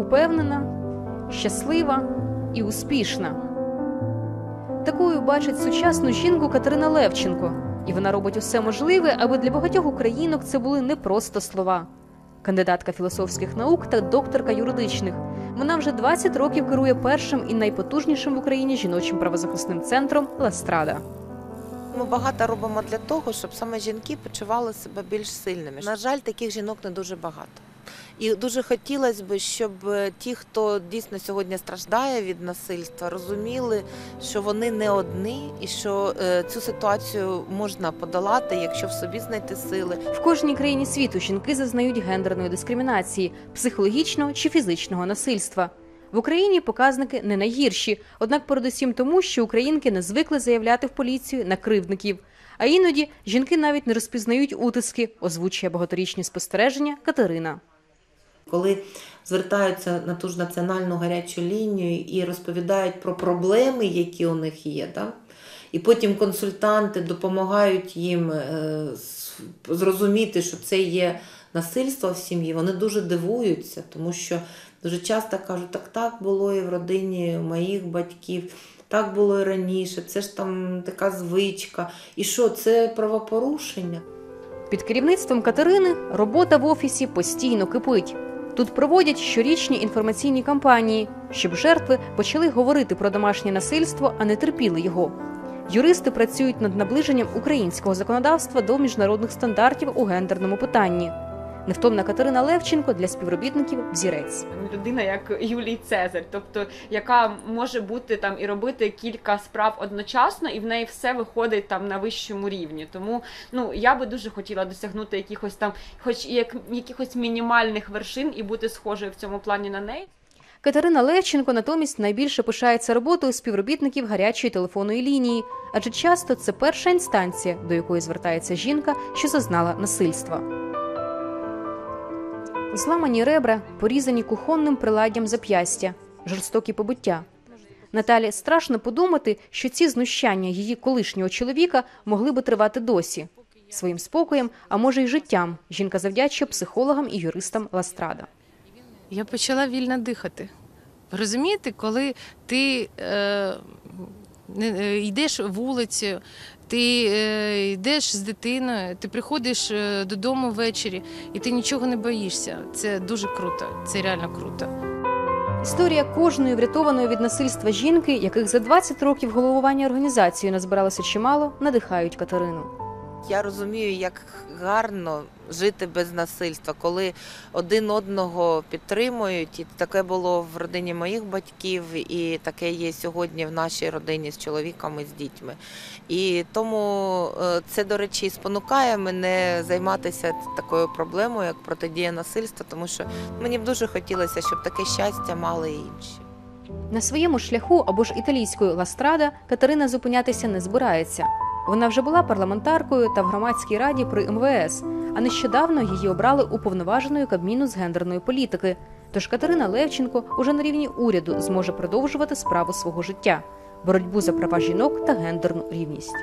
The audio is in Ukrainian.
упевнена, щаслива і успішна. Такою бачить сучасну жінку Катерина Левченко, і вона робить усе можливе, аби для багатьох українок це були не просто слова. Кандидатка філософських наук та докторка юридичних. Вона вже 20 років керує першим і найпотужнішим в Україні жіночим правозахисним центром Ластрада. Ми багато робимо для того, щоб саме жінки почували себе більш сильними. На жаль, таких жінок не дуже багато. І дуже хотілося б, щоб е, ті, хто дійсно сьогодні страждає від насильства, розуміли, що вони не одні, і що е, цю ситуацію можна подолати, якщо в собі знайти сили. В кожній країні світу жінки зазнають гендерної дискримінації, психологічного чи фізичного насильства. В Україні показники не найгірші, однак передусім тому, що українки не звикли заявляти в поліцію на кривдників. А іноді жінки навіть не розпізнають утиски, озвучує багаторічні спостереження Катерина. Коли звертаються на ту ж національну гарячу лінію і розповідають про проблеми, які у них є, да? і потім консультанти допомагають їм е, зрозуміти, що це є насильство в сім'ї, вони дуже дивуються, тому що дуже часто кажуть, так так було і в родині моїх батьків. Так було і раніше, це ж там така звичка. І що, це правопорушення? Під керівництвом Катерини робота в офісі постійно кипить. Тут проводять щорічні інформаційні кампанії, щоб жертви почали говорити про домашнє насильство, а не терпіли його. Юристи працюють над наближенням українського законодавства до міжнародних стандартів у гендерному питанні. Невтомна Катерина Левченко для співробітників взірець. людина як Юлій Цезарь, тобто яка може бути там і робити кілька справ одночасно, і в неї все виходить там на вищому рівні. Тому ну я би дуже хотіла досягнути якихось там, хоч як якихось мінімальних вершин, і бути схожою в цьому плані на неї. Катерина Левченко натомість найбільше пишається роботою співробітників гарячої телефонної лінії, адже часто це перша інстанція, до якої звертається жінка, що зазнала насильства. Зламані ребра, порізані кухонним приладдям зап'ястя, жорстокі побиття. Наталі страшно подумати, що ці знущання її колишнього чоловіка могли би тривати досі. Своїм спокоєм, а може й життям, жінка завдячує психологам і юристам Ластрада. я почала вільно дихати. Розумієте, коли ти е, йдеш вулицею, ти е, йдеш з дитиною, ти приходиш е, додому ввечері і ти нічого не боїшся. Це дуже круто, це реально круто. Історія кожної врятованої від насильства жінки, яких за 20 років головування організацією назбиралося чимало, надихають Катерину. Я розумію, як гарно жити без насильства, коли один одного підтримують. І таке було в родині моїх батьків, і таке є сьогодні в нашій родині з чоловіками, з дітьми. І тому е, це, до речі, спонукає мене займатися такою проблемою, як протидія насильства, тому що мені б дуже хотілося, щоб таке щастя мали інші. На своєму шляху або ж італійською Ластрада Катерина зупинятися не збирається. Вона вже була парламентаркою та в громадській раді при МВС, а нещодавно її обрали уповноваженою Кабміну з гендерної політики. Тож Катерина Левченко уже на рівні уряду зможе продовжувати справу свого життя боротьбу за права жінок та гендерну рівність.